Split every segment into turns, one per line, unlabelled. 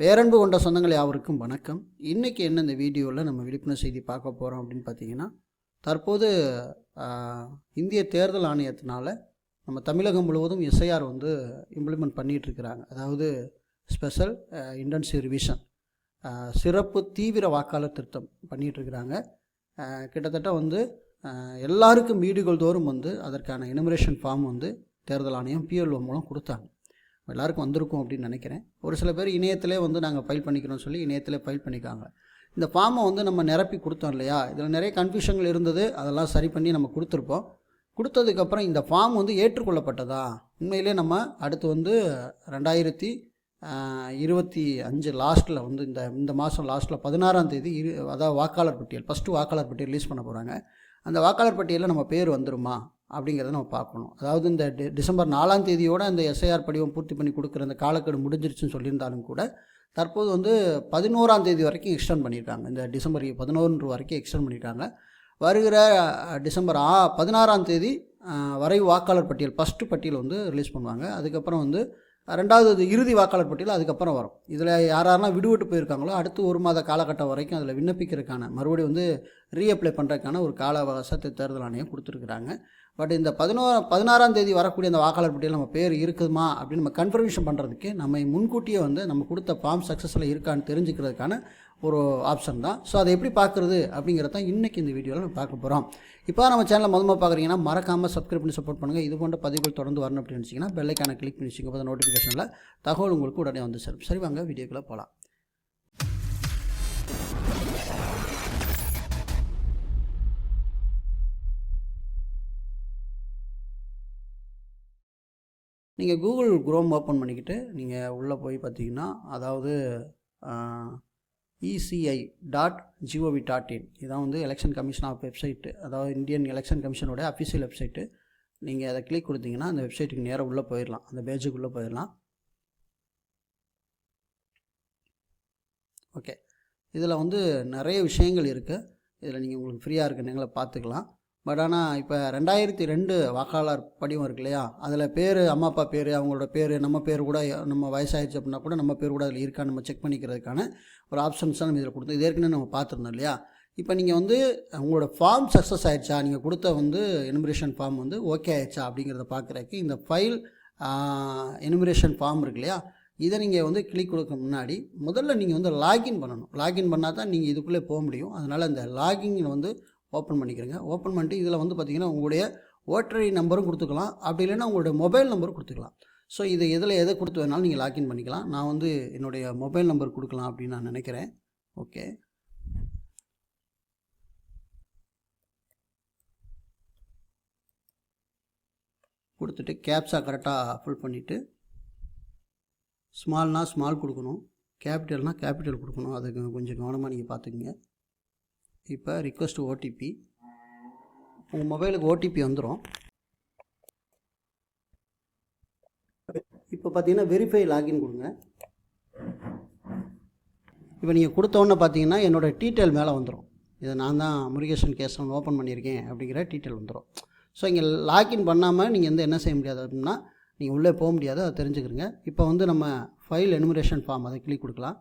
பேரன்பு கொண்ட சொந்தங்கள் யாவருக்கும் வணக்கம். இன்றைக்கி என்ன இந்த வீடியோவில் நம்ம விழிப்புணர்வு செய்தி பார்க்க போகிறோம் அப்படின்னு பார்த்தீங்கன்னா தற்போது இந்திய தேர்தல் ஆணையத்தினால நம்ம தமிழகம் முழுவதும் எஸ்ஐஆர் வந்து இம்ப்ளிமெண்ட் பண்ணிகிட்டு இருக்கிறாங்க அதாவது ஸ்பெஷல் இன்டென்சிவ் ரிவிஷன் சிறப்பு தீவிர வாக்காளர் திருத்தம் பண்ணிகிட்ருக்கிறாங்க கிட்டத்தட்ட வந்து எல்லாருக்கும் வீடுகள் தோறும் வந்து அதற்கான இனமரேஷன் ஃபார்ம் வந்து தேர்தல் ஆணையம் பிஎல்ஓ மூலம் கொடுத்தாங்க. எல்லாருக்கும் வந்திருக்கும் அப்படின்னு நினைக்கிறேன். ஒரு சில பேர் இணையத்திலே வந்து நாங்கள் ஃபைல் பண்ணிக்கிறோம்னு சொல்லி இணையத்திலே ஃபைல் பண்ணிக்காங்க. இந்த ஃபார்மை வந்து நம்ம நிரப்பி கொடுத்தோம் இல்லையா? இதில் நிறைய கன்ஃபியூஷன்கள் இருந்தது. அதெல்லாம் சரி பண்ணி நம்ம கொடுத்துருப்போம். கொடுத்ததுக்கப்புறம் இந்த ஃபார்ம் வந்து ஏற்றுக்கொள்ளப்பட்டதா? உண்மையிலே நம்ம அடுத்து வந்து ரெண்டாயிரத்தி இருபத்தி அஞ்சு லாஸ்ட்டில் வந்து இந்த இந்த மாதம் லாஸ்ட்டில் பதினாறாம் தேதி இரு அதாவது வாக்காளர் பட்டியல் ஃபஸ்ட்டு வாக்காளர் பட்டியல் ரிலீஸ் பண்ண போகிறாங்க அந்த வாக்காளர் பட்டியலில் நம்ம பேர் வந்துருமா? அப்படிங்கிறத நம்ம பார்க்கணும். அதாவது இந்த டி- டிசம்பர் நாலாம் தேதியோடு அந்த எஸ்ஐஆர் படிவம் பூர்த்தி பண்ணி கொடுக்குற அந்த காலக்கெடு முடிஞ்சிருச்சுன்னு சொல்லியிருந்தாலும் கூட தற்போது வந்து பதினோராம் தேதி வரைக்கும் எக்ஸ்டெண்ட் பண்ணியிருக்காங்க. இந்த டிசம்பர் பதினோன்று வரைக்கும் எக்ஸ்டெண்ட் பண்ணியிருக்காங்க வருகிற டிசம்பர் ஆ பதினாறாம் தேதி வரை வாக்காளர் பட்டியல் ஃபஸ்ட்டு பட்டியல் வந்து ரிலீஸ் பண்ணுவாங்க. அதுக்கப்புறம் வந்து ரெண்டாவது இது இறுதி வாக்காளர் பட்டியல் அதுக்கப்புறம் வரும். இதில் யார் யாரெல்லாம் விடுவிட்டு போயிருக்காங்களோ அடுத்து ஒரு மாத காலகட்டம் வரைக்கும் அதில் விண்ணப்பிக்கிறதுக்கான மறுபடியும் வந்து ரீஅப்ளை பண்ணுறதுக்கான ஒரு கால அவகாசத்தை தேர்தல் ஆணையம் கொடுத்துருக்குறாங்க. பட் இந்த பதினோரா பதினாறாம் தேதி வரக்கூடிய அந்த வாக்காளர் பட்டியல் நம்ம பேர் இருக்குதுமா அப்படின்னு நம்ம கன்ஃபர்மேஷன் பண்ணுறதுக்கு நம்ம முன்கூட்டியே வந்து நம்ம கொடுத்த ஃபார்ம் சக்ஸஸில் இருக்கான்னு தெரிஞ்சுக்கிறதுக்கான ஒரு ஆப்ஷன் தான். ஸோ அதை எப்படி பார்க்குறது அப்படிங்கிறத தான் இன்றைக்கி இந்த வீடியோவில் நம்ம பார்க்க போகிறோம் இப்போ நம்ம சேனலில் முதல்ல பார்க்குறீங்கன்னா மறக்காமல் சப்ஸ்கிரைப் பண்ணி சப்போர்ட் பண்ணுங்கள் இது போன்ற பதிவுகள் தொடர்ந்து வரணும் அப்படின்னு நினச்சிங்கன்னா பெல்லைக்கான கிளிக் பண்ணி வச்சுக்கோங்க. நோட்டிஃபிகேஷனில் தகவல் உங்களுக்கு உடனே வந்து சேரும். சரி வாங்க வீடியோக்குள்ளே போகலாம் நீங்கள் கூகுள் குரோம் ஓப்பன் பண்ணிக்கிட்டு நீங்கள் உள்ளே போய் பார்த்தீங்கன்னா அதாவது ECI dot G O V dot in இதான் வந்து எலெக்ஷன் கமிஷன் ஆஃப் வெப்சைட்டு அதாவது இந்தியன் எலெக்ஷன் கமிஷனோட அஃபிஷியல் வெப்சைட்டு நீங்கள் அதை கிளிக் கொடுத்தீங்கன்னா அந்த வெப்சைட்டுக்கு நேராக உள்ளே போயிடலாம் அந்த பேஜுக்குள்ளே போயிடலாம் ஓகே இதில் வந்து நிறைய விஷயங்கள் இருக்குது இதில் நீங்கள் உங்களுக்கு ஃப்ரீயாக இருக்க நீங்களே பார்த்துக்கலாம். பட் ஆனால் இப்போ ரெண்டாயிரத்தி ரெண்டு வாக்காளர் படிவம் இருக்கு இல்லையா? அதில் பேர் அம்மா அப்பா பேர் அவங்களோட பேர் நம்ம பேர் கூட நம்ம வயசாகிடுச்சு அப்படின்னா கூட நம்ம பேர் கூட அதில் இருக்கான்னு நம்ம செக் பண்ணிக்கிறதுக்கான ஒரு ஆப்ஷன்ஸ் தான் நம்ம இதில் கொடுத்தோம் இது ஏற்கனவே நம்ம பார்த்துருந்தோம் இல்லையா? இப்போ நீங்கள் வந்து உங்களோட ஃபார்ம் சக்ஸஸ் ஆயிடுச்சா? நீங்கள் கொடுத்த வந்து எனுமரேஷன் ஃபார்ம் வந்து ஓகே ஆயிடுச்சா? அப்படிங்கிறத பார்க்குறதுக்கு இந்த ஃபைல் எனுமரேஷன் ஃபார்ம் இருக்கு இல்லையா? இதை நீங்கள் வந்து கிளிக் கொடுக்க முன்னாடி முதல்ல நீங்கள் வந்து லாகின் பண்ணணும். லாகின் பண்ணால் தான் நீங்கள் இதுக்குள்ளே போக முடியும். அதனால் அந்த லாகின் வந்து ஓப்பன் பண்ணிக்கிறங்க. ஓப்பன் பண்ணிட்டு இதில் வந்து பார்த்தீங்கன்னா உங்களுடைய ஓட்டர் ஐடி நம்பரும் கொடுத்துக்கலாம். அப்படி இல்லைன்னா உங்களுடைய மொபைல் நம்பரும் கொடுத்துக்கலாம். ஸோ இது எதில் எதை கொடுத்து வேணாலும் நீங்கள் லாக்இன் பண்ணிக்கலாம். நான் வந்து என்னுடைய மொபைல் நம்பர் கொடுக்கலாம் அப்படின்னு நான் நினைக்கிறேன். ஓகே கொடுத்துட்டு கேப்ஸாக கரெக்டாக ஃபில் பண்ணிவிட்டு ஸ்மால்னால் ஸ்மால் கொடுக்கணும். கேபிட்டல்னால் கேபிட்டல் கொடுக்கணும். அதுக்கு கொஞ்சம் கவனமாக நீங்கள் பார்த்துக்குங்க. இப்போ ரிக்வஸ்ட் ஓடிபி உங்கள் மொபைலுக்கு ஓடிபி வந்துடும் இப்போ பார்த்தீங்கன்னா வெரிஃபை லாகின் கொடுங்க. இப்போ நீங்கள் கொடுத்தோன்னே பார்த்தீங்கன்னா என்னோடய டீட்டெயில் மேலே வந்துடும் இதை நான் தான் முருகேசன் ஒன்று ஓப்பன் பண்ணியிருக்கேன் அப்படிங்கிற டீட்டெயில் வந்துடும் ஸோ இங்கே லாகின் பண்ணாமல் நீங்கள் வந்து என்ன செய்ய முடியாது அப்படின்னா நீங்கள் உள்ளே போக முடியாது அதை தெரிஞ்சுக்கிறங்க இப்போ வந்து நம்ம ஃபைல் எனுமரேஷன் ஃபார்ம் அதை கிளிக் கொடுக்கலாம்.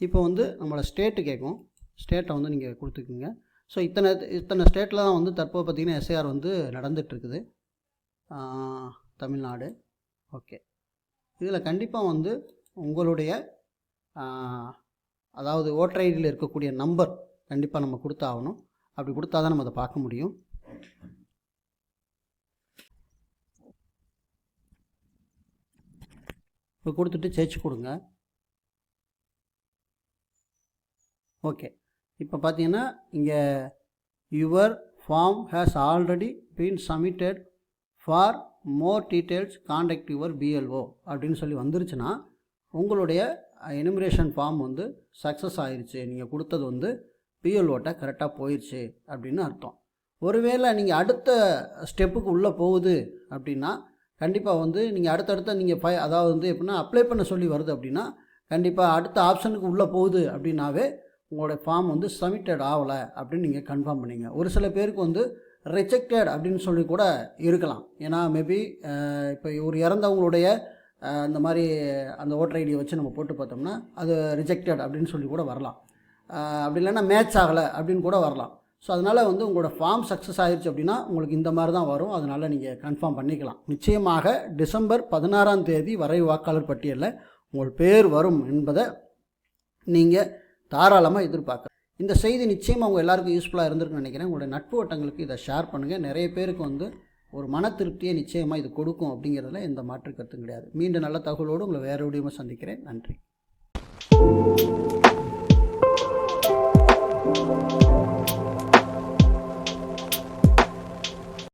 இப்போ வந்து நம்மளோட ஸ்டேட்டு கேட்கும். ஸ்டேட்டை வந்து நீங்கள் கொடுத்துக்குங்க. ஸோ இத்தனை இத்தனை ஸ்டேட்டில் தான் வந்து தற்போது பார்த்திங்கன்னா எஸ்ஏஆர் வந்து நடந்துகிட்ருக்குது தமிழ்நாடு. ஓகே. இதில் கண்டிப்பாக வந்து உங்களுடைய அதாவது ஓட்டர் ஐடியில் இருக்கக்கூடிய நம்பர் கண்டிப்பாக நம்ம கொடுத்தாகணும். அப்படி கொடுத்தா தான் நம்ம அதை பார்க்க முடியும். இப்போ கொடுத்துட்டு ஜெயிச்சு கொடுங்க. ஓகே. இப்போ பார்த்தீங்கன்னா இங்கே your form has already been submitted for more details contact your BLO அப்படின்னு சொல்லி வந்துருச்சுன்னா உங்களுடைய எனுமரேஷன் ஃபார்ம் வந்து சக்ஸஸ் ஆயிடுச்சு நீங்கள் கொடுத்தது வந்து பிஎல்ஓட்ட கரெக்டாக போயிடுச்சு அப்படின்னு அர்த்தம். ஒருவேளை நீங்கள் அடுத்த ஸ்டெப்புக்கு உள்ளே போகுது அப்படின்னா கண்டிப்பாக வந்து நீங்கள் அடுத்தடுத்த நீங்கள் ஃபை அதாவது வந்து எப்படின்னா அப்ளை பண்ண சொல்லி வருது அப்படின்னா கண்டிப்பாக அடுத்த ஆப்ஷனுக்கு உள்ளே போகுது அப்படின்னாவே உங்களோட ஃபார்ம் வந்து சப்மிட்டட் ஆகலை அப்படின்னு நீங்கள் கன்ஃபார்ம் பண்ணிங்க. ஒரு சில பேருக்கு வந்து ரிஜெக்டட் அப்படின்னு சொல்லி கூட இருக்கலாம். ஏன்னா மேபி இப்போ ஒரு இறந்தவங்களுடைய இந்த மாதிரி அந்த ஓட்டர் ஐடியை வச்சு நம்ம போட்டு பார்த்தோம்னா அது ரிஜெக்டட் அப்படின்னு சொல்லி கூட வரலாம். அப்படி இல்லைன்னா மேட்ச் ஆகலை அப்படின்னு கூட வரலாம். ஸோ அதனால் வந்து உங்களோட ஃபார்ம் சக்ஸஸ் ஆயிடுச்சு அப்படின்னா உங்களுக்கு இந்த மாதிரி தான் வரும். அதனால் நீங்கள் கன்ஃபார்ம் பண்ணிக்கலாம். நிச்சயமாக டிசம்பர் பதினாறாம் தேதி வரை வாக்காளர் பட்டியலில் உங்கள் பேர் வரும் என்பதை நீங்கள் தாராளமாக எதிர்பார்க்க இந்த செய்தி நிச்சயமாக அவங்க எல்லாருக்கும் யூஸ்ஃபுல்லாக இருந்திருக்குன்னு நினைக்கிறேன். உங்களுடைய நட்பு வட்டங்களுக்கு இதை ஷேர் பண்ணுங்கள் நிறைய பேருக்கு வந்து ஒரு மன திருப்தியை நிச்சயமாக இது கொடுக்கும் அப்படிங்கிறதுல எந்த மாற்று கருத்தும் கிடையாது. மீண்டும் நல்ல தகவலோடு உங்களை வேறு விடியுமா சந்திக்கிறேன். நன்றி.